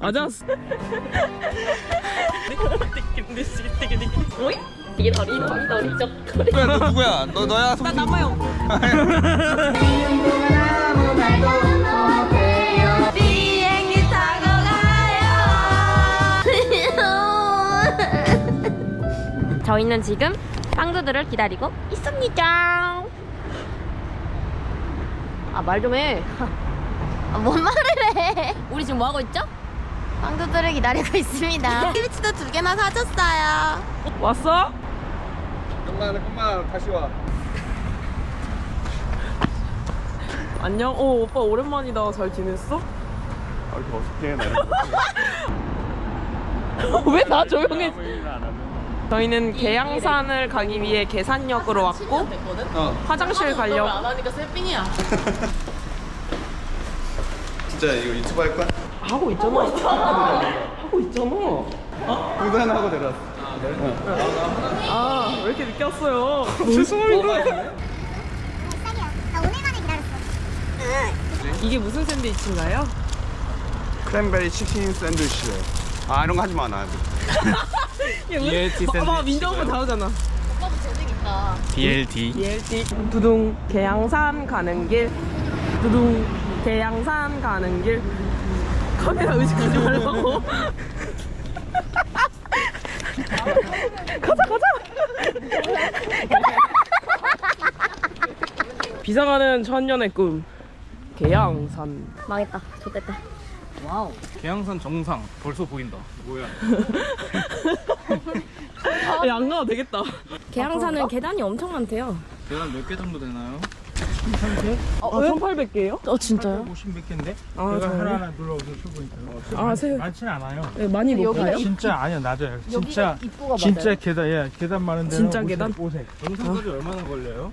아자스. 오이? 이게 다리 다리 다리죠. 누구야 너 누구야? 너 너야 나 남아요. 비행기 타고 가요. 저희는 지금 빵두들을 기다리고 있습니다. 아 말 좀 해. 아, 뭔 말을 해? 우리 지금 뭐 하고 있죠? 빵두들을 기다리고 있습니다. 스위치도 두 개나 사줬어요. 왔어? 잠깐만 잠깐만 다시 와. 안녕. 오 오빠 오랜만이다. 잘 지냈어? 아 이렇게 어색해 나. 왜 나 조용해? 저희는 계양산을 가기 위해 계산역으로 왔고 어 화장실 가려고 하니까 셀빙이야. 진짜 이거 유튜브 할 거야? 하고 있잖아. 하고 있잖아. 등산하고 내려왔어. 아 왜 이렇게 늦게 왔어요? 죄송합니다. 이게 무슨 샌드위치인가요? 크랜베리 치킨 샌드위치래. 아 이런 거 하지 마 나. BLT 샌드위치. 봐봐 민정 오빠 다르잖아. BLT. BLT 두둥 계양산 가는 길 두둥 계양산 가는 길 카메라 의식하지 말라고 가자 가자 비상하는 천년의 꿈 계양산 망했다. 좋됐다. 계양산 정상 벌써 보인다. 뭐야? 야, 안 가도 되겠다 계양산은 계단이 엄청 많대요. 계단 몇 개 정도 되나요? 아 1800개요? 어 진짜요? 50몇 개인데? 아 제가 정말요? 하나하나 눌러보세요. 초보니까. 아 세... 많지는 않아요. 네, 많이 높아요? 진짜 아니요 낮아요. 진짜 진짜 계단 예 계단 많은 데는 진짜 오색, 계단? 오색. 정상까지 얼마나 걸려요?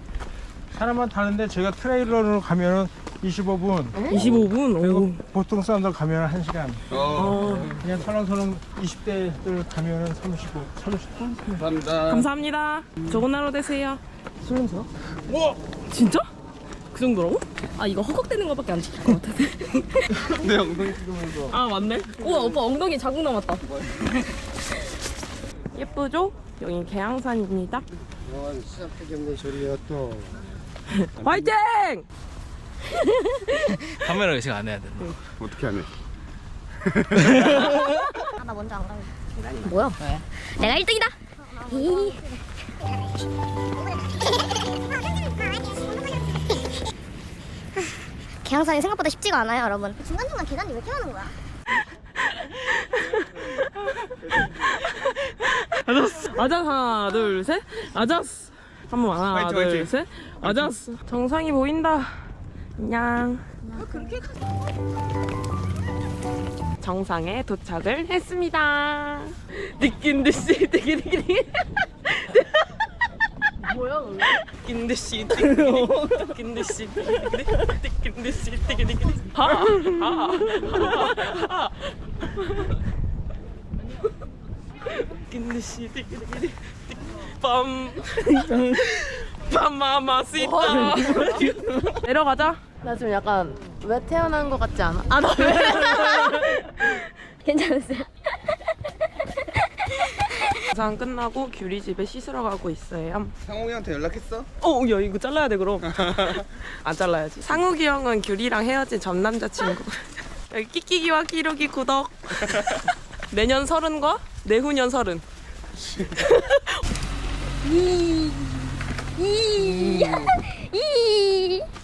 사람만 타는데 제가 트레일러로 가면은 25분. 25분? 그리고 오. 보통 사람들 가면은 1시간. 어. 그냥 설렁설렁 20대들 가면은 35, 30분? 감사합니다. 감사합니다. 좋은 하루 되세요. 술 냄새나? 와! 진짜? 그 정도라고? 아 이거 허걱대는 거밖에 안 찍힐 것 같은데. 내 엉덩이 찍으면서. 아 맞네. 우와 오빠 엉덩이 자국 남았다. 예쁘죠? 여긴 계양산입니다. 와, 시작하기 없는 소리야 또. 화이팅! 카메라 의식 안 해야 돼. 어떻게 하네? 아, 나 먼저 안 가면. 뭐야? 내가 1등이다. 계양산이 생각보다 쉽지가 않아요, 여러분. 중간중간 계단이 왜 이렇게 하는 거야? 아자스. 아자스 하나 둘 셋. 아자스. 한번 하나 화이팅, 둘 화이팅. 셋. 아자스. 정상이 보인다. 안녕. 정상에 도착을 했습니다. 느낀 듯이 되게 되게 되게. 뭐야 느낀 듯이 되게 느낀 듯이 되게 느낀 듯이 되게 되게 하하하 느낀 듯이 되게 되게 빰. 빰마마시타 내려가자. 나 지금 약간 왜 태어난 것 같지 않아? 아나 왜? 괜찮으세요? 영상 끝나고 규리 집에 씻으러 가고 있어요. 상욱이한테 연락했어? 어, 야 이거 잘라야 돼 그럼. 안 잘라야지. 상욱이 형은 규리랑 헤어진 전 남자친구. 여기 끼끼기와 끼룩이 구독. 내년 서른과 내후년 서른.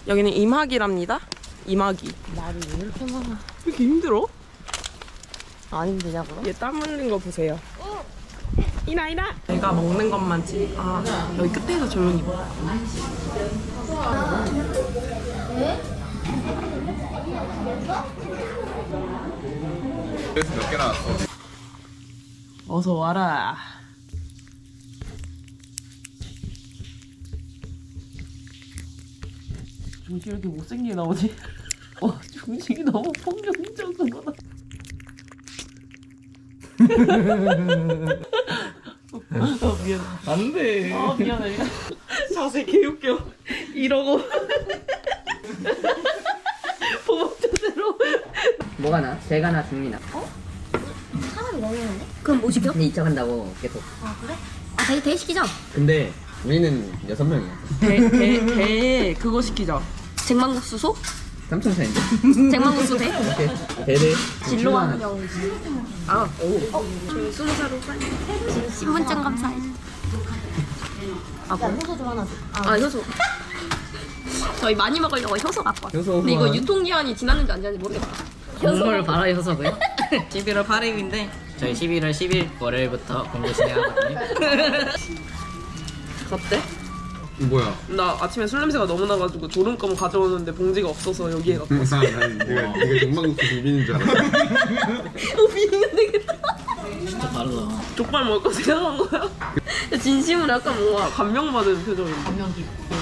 여기는 임학이랍니다. 임학이. 말이 왜 이렇게 많아? 왜 이렇게 힘들어? 안 힘드냐고요? 얘 땀 흘린 거 보세요. 이나 이나. 내가 먹는 것만 찍. 아 여기 끝에서 조용히 먹어. 그래서 몇 개 나왔어? 어서 와라. 중식 이렇게 못생기게 나오지? 와 중식이 너무 폭력적인 거 다. 아 미안. 안 돼. 아 미안해 미안. 자세 개웃겨. 이러고. 보복 자세로. 뭐가 나? 제가 나 중이나. 그럼 뭐 시켜? 근데 2차 간다고 계속. 아, 대, 대 시키자. 근데 우리는 여섯 명이야. 대, 대, 대 그거 시키자. 쟁반국수 소? 삼천사인데. 쟁반국수 대? 대대. 진로 한명 아, 오. 어, 살로 빨리. 신분증 검사해. 아, 뭐? 효소 좀 하나 줘. 아, 효소. 저희 많이 먹으려고 효소 갖고 왔어요. 효소 근데 이거 후원. 유통기한이 지났는지 안 지났는지 모르겠다. 공모를 바라 효소고요. 11월 8일인데 저희 11월 10일 월요일부터 공고 진행하거든요. 어때? 뭐야? 나 아침에 술 냄새가 너무 나가지고 졸음껌 가져오는데 봉지가 없어서 여기에 갖고 왔어. 난 내가 네가 정방국수 비비는 줄 알았어. 진짜 다르다. 족발 먹을 거 생각한 거야? 진심으로 약간 뭔가 감명받은 표정인데. 감명 깊고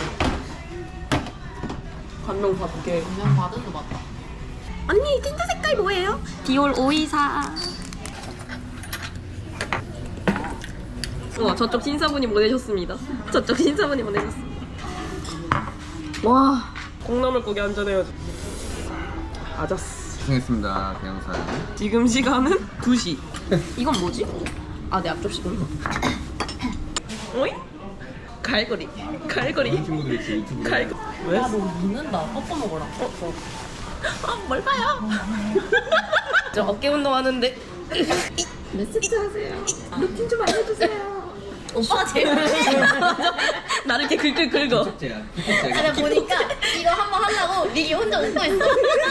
감명 받게. 감명 받은 거 맞다. 언니, 틴트 색깔 뭐예요? 디올 524. 와, 저쪽 신사분이 보내셨습니다. 저쪽 신사분이 보내셨습니다. 와, 콩나물국에 한잔해야지. 아자스. 죄송했습니다, 대영사. 지금 시간은 2시. 이건 뭐지? 아, 내 앞접시구나. 어이? 갈고리. 갈고리. 친구들 있지, 유튜브. 갈고리. 왜? 너 묻는다. 꺾어 먹어라. 아, 뭘 봐요? 저 어깨 운동하는데. 메시지 하세요. 루틴 좀 알려주세요. 오빠가 제일 나를 이렇게 글글 긁어. 축제야. 아니 보니까 이거 한번 하려고 미기 혼자 웃고 있어.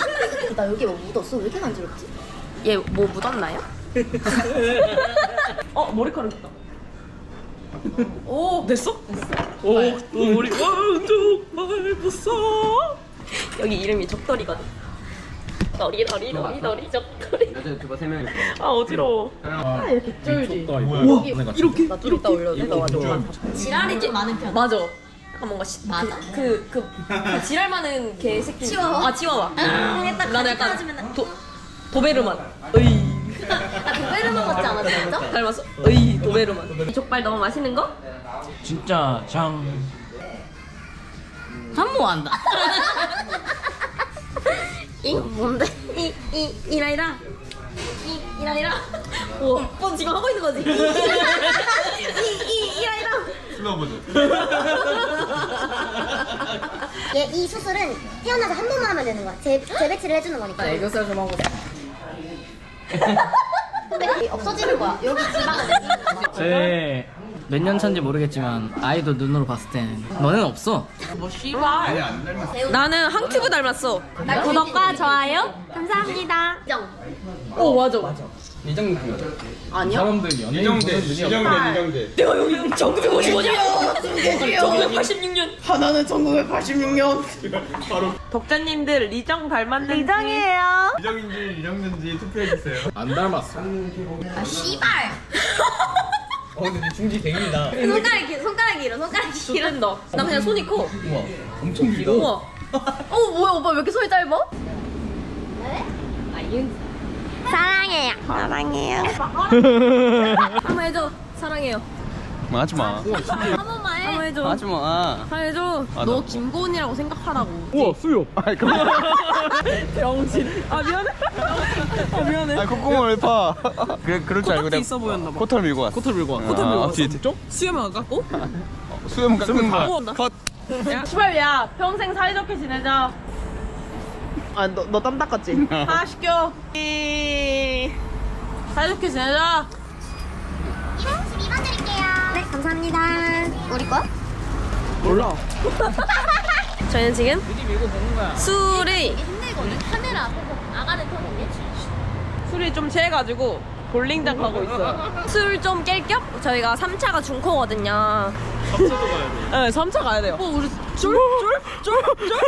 나 여기 뭐 묻었어? 왜 이렇게 간지럽지? 얘 뭐 묻었나요? 어, 머리카락 있다. 오, 됐어? 오, 우리 완전 밟았어. 여기 이름이 적돌이거든. 너리 너리 너리 너리 적돌이. 여자 유튜버 3명 있어. 아, 어지러워. 쫄지. 뭐야? 이렇게, 나 좀 이따 올려도 돼? 나 완전. 지랄이 좀 많은 편. 맞아. 약간 뭔가 시, 맞아. 그, 그, 그, 그 지랄 많은 개새끼. 치와와? 아 치와와. 딱 나는 약간 도, 도베르만. 으이. 아 도베르만 같지 않아 진짜? 닮았어? 으이 도베르만. 이 족발 너무 맛있는 거? 진짜 장 한모한다. 이 뭔데? 이 이 이라이라. 이 이라이라. 오, 뻔 지금 하고 있는 거지. 이 이 이라이라. 얘 이 수술은 태어나서 한 번만 하면 되는 거야. 재, 재배치를 해주는 거니까. 애교살 좀 하고. 근데 없어지는 거야. 여기 지방은 제 몇 년 차인지 모르겠지만 아이돌 눈으로 봤을 때는 너는 없어. 아니, 안 닮았어. 나는 항튜브 닮았어. 구독과 좋아요 감사합니다. 정. 오, 맞아, 맞아. 사람들 연예인 이정대, 눈이 없다. 이정대, 이정대. 내가 여기 1955년. 1986년. 하나는 1986년. 독자님들 리정 닮았는지. 리정이에요. 이정인지 이정인지 투표해 주세요. 안 닮았어. 아 씨발. 어 근데 중지 댕긴다. 손가락 길 손가락 길어 손가락 길어. 이런다. 나 그냥 손이 커. 우와 엄청 길어. 우와. 어 뭐야 오빠 왜 이렇게 손이 짧아? 사랑해요. 사랑해요. 한번 해줘. 사랑해요. 하지 마. 한 번만 해. 한번 해줘. 하지 마. 해줘. 너 김고은이라고 생각하라고. 우와 수요. 아이, 그거. 병신. 아, 미안해. 아, 미안해. 아이, 콧구멍 왜 파? 그래, 그럴 줄 알고 코딱지 내가 있어 보였나 봐. 코털 밀고 왔어. 코털 밀고 왔어. 아, 코털 밀고 아, 왔어. 뒤에 뒤쪽? 수염 안 깎고? 수염 깎는 다 거. 온다. 컷. 야, 시발, 야. 평생 사이좋게 지내자. 아, 너, 너 땀 닦았지? 하나 시켜. 이... 사이좋게 지내자. 감사합니다. 우리 거? 몰라. 저희는 지금 거야. 술이 힘들거든. 카메라 보고 나가는 톤인데. 술이 좀 취해가지고 볼링장 가고 있어요. 술 좀 깰 겸 저희가 3차가 중코거든요. 네, 3차 가야 돼요. 어, 우리 쫄? 쫄? 쫄? 쫄?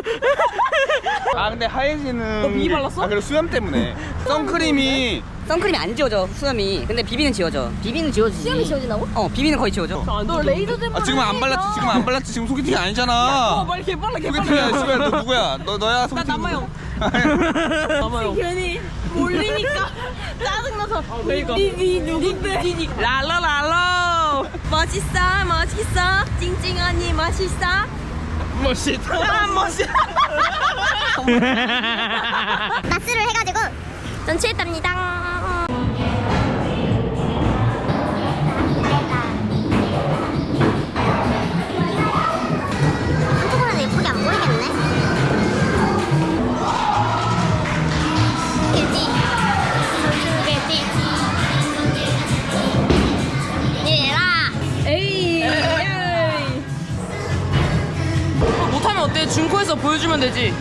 아, 근데 하얘지는. 너미 게- 발랐어? 아, 그리고 수염 때문에. 선크림이. 선크림이 안 지워져 수염이. 근데 비비는 지워져. 비비는 지워지지. 수염이 지워진다고? 어 비비는 거의 지워져. 너 레이저 좀 아, 지금 안 발랐지, 지금 안 발랐지. 지금 소개팅 아니잖아. 어, 빨리 개 빨라, 개 소개팅이야. 씨발. 너 누구야? 너, 너야, 나 소개팅. 남아요. 남아요. 괜히 몰리니까 짜증나서. 그러니까. 니니 누군데? 랄라랄라. 멋있어 멋있어 찡찡 언니 멋있어. 멋있다. 멋있다. 낮술을 해가지고 전 취했답니다. 보여주면 되지.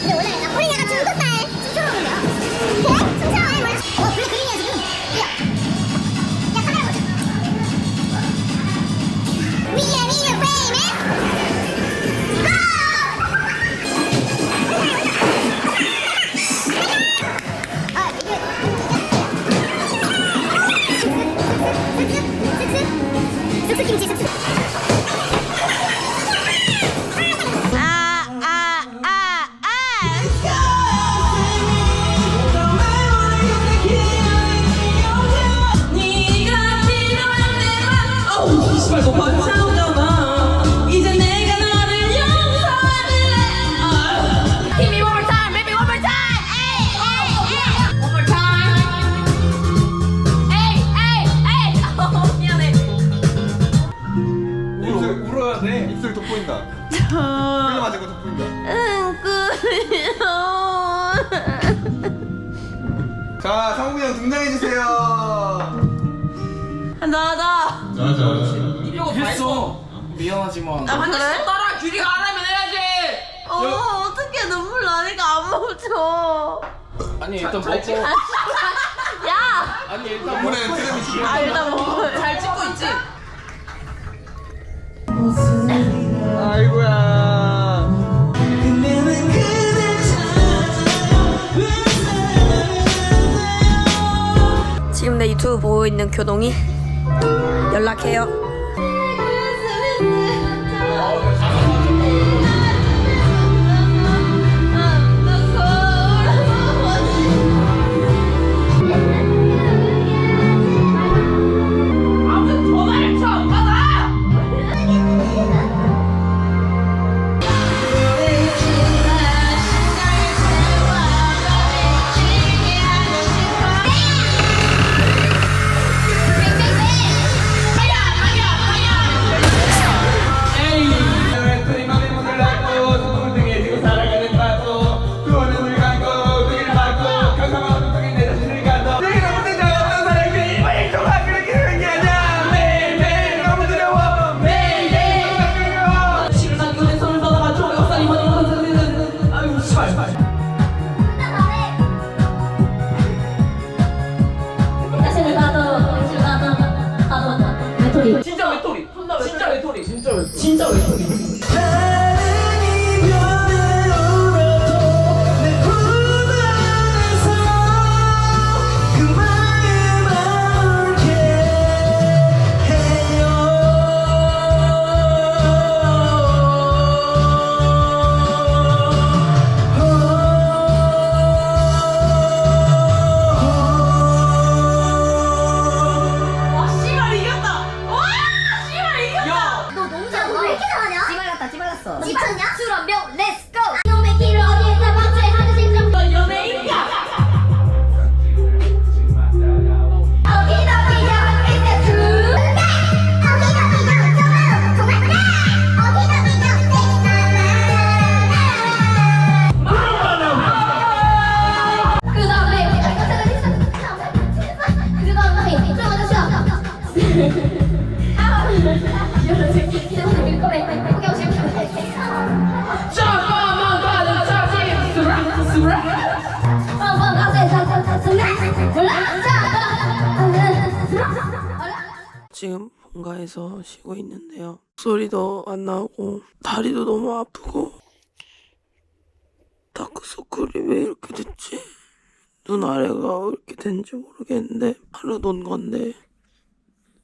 근데 원래 이거 했어. 미안하지만. 아 그래? 따라 규리가 하라면 해야지. 어 어떻게 눈물 나니까 안 멈춰. 아니 일단 먹고. 야. 아니 일단 죽여. 아 일단 먹어. 잘 찍고 있지. 아이고야. 지금 내 유튜브 보고 있는 교동이 연락해요. Thank you. 본가에서 쉬고 있는데요. 소리도 안 나오고 다리도 너무 아프고 다크서클이 왜 이렇게 됐지? 눈 아래가 왜 이렇게 된지 모르겠는데 하루 논 건데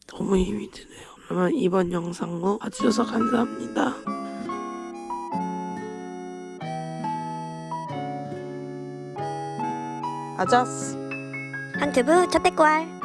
너무 힘이 드네요. 그러면 이번 영상도 봐주셔서 감사합니다. 아자스 한튜브 첫 백괄